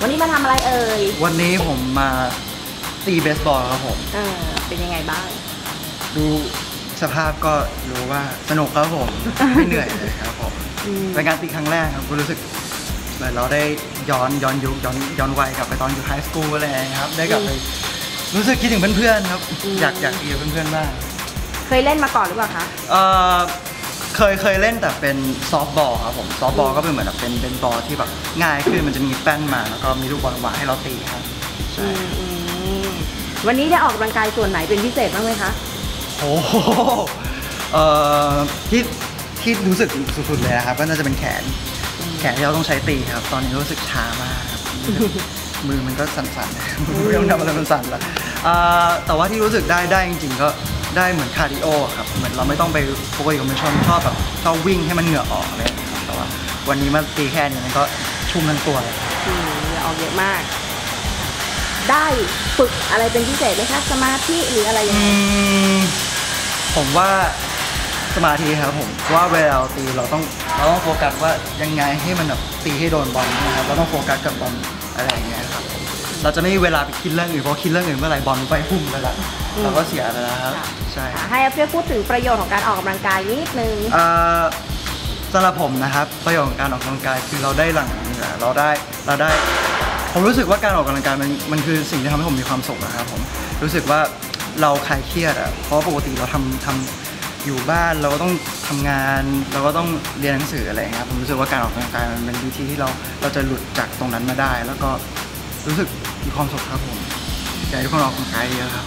อะไรเอ่ย วันนี้ผมมาตีเบสบอลครับผม เออ เป็นยังไงบ้าง ดูสภาพก็รู้ว่าสนุกครับผม ไม่เหนื่อยเลยครับผมอืมเป็นการตีครั้งแรกครับก็รู้สึกเหมือนเราได้ย้อนย้อนยุคย้อนย้อนวัยกลับไปตอนอยู่ไฮสคูลอะไรอย่างเงี้ยครับ ได้กลับไปรู้สึกคิดถึงเพื่อนๆครับ อยากอยากตีกับเพื่อนๆบ้าง เคยเล่นมาก่อนหรือเปล่าคะ เอ่อ เคยเคยเล่นแต่เป็นซอฟต์บอลครับผมซอฟต์บอลก็เป็นเหมือนแบบเป็นเป็นบอลที่แบบง่ายขึ้นมันจะมีแป้นมาแล้วก็มีลูกบอลวางให้เราตีครับใช่อืมอืมวันนี้ได้ออกกำลังกายส่วนไหนเป็นพิเศษบ้างไหมคะ โอ้โหเอ่อที่ที่รู้สึกสุดๆเลยนะครับก็น่าจะเป็นแขน แขนที่เราต้องใช้ตีครับ ตอนนี้รู้สึกชามากครับมือมันก็สั่นๆไม่ต้องทำอะไรมันสั่นละอ่าแต่ว่าที่รู้สึกได้ได้จริง ๆ ก็ ได้เหมือนคาร์ดิโอครับเหมือนเราไม่ต้องไปปกติผมเป็นชอบชอบแบบชอบวิ่งให้มันเหงื่อออกอะไรอย่างเลยครับแต่ว่าวันนี้มาตีแค่นี้มันก็ชุ่มทั้งตัวเลยอืมเหงื่อออกเยอะมาก ได้ฝึกอะไรเป็นพิเศษไหมคะสมาธิหรืออะไรยังอืไงมผมว่าสมาธิครับผมว่าเวลาเราตีเราต้องเราต้องโฟกัสว่ายังไงให้มันแบบตีให้โดนบอลนะครับเราต้องโฟกัสกับบอลอะไรอย่างเงี้ยครับผมเราจะไม่มีเวลาไปคิดเรื่องอื่นเพราะคิดเรื่องอื่นเมื่อไหร่บอลไปพุ่งไปละ เราก็เสียไปแล้วครับ ใช่ค่ะให้อาเปียพูดถึงประโยชน์ของการออกกำลังกายนิดนึงเอ่อสำหรับผมนะครับ ประโยชน์ของการออกกำลังกายคือเราได้หลั่งเหงื่อเราได้เราได้ ผมรู้สึกว่าการออกกำลังกายมันมันคือสิ่งที่ทำให้ผมมีความสุขนะครับผมรู้สึกว่าเราคลายเครียดอะเพราะปกติเราทำทำอยู่บ้านเราก็ต้องทำงาน เราก็ต้องเรียนหนังสืออะไรอย่างเงี้ยครับผมรู้สึกว่าการออกกำลังกายมันเป็นวิธีที่เราเราจะหลุดจากตรงนั้นมาได้ แล้วก็รู้สึกมีความสุขครับผมอยากให้ทุกคนออกกำลังกายเยอะครับ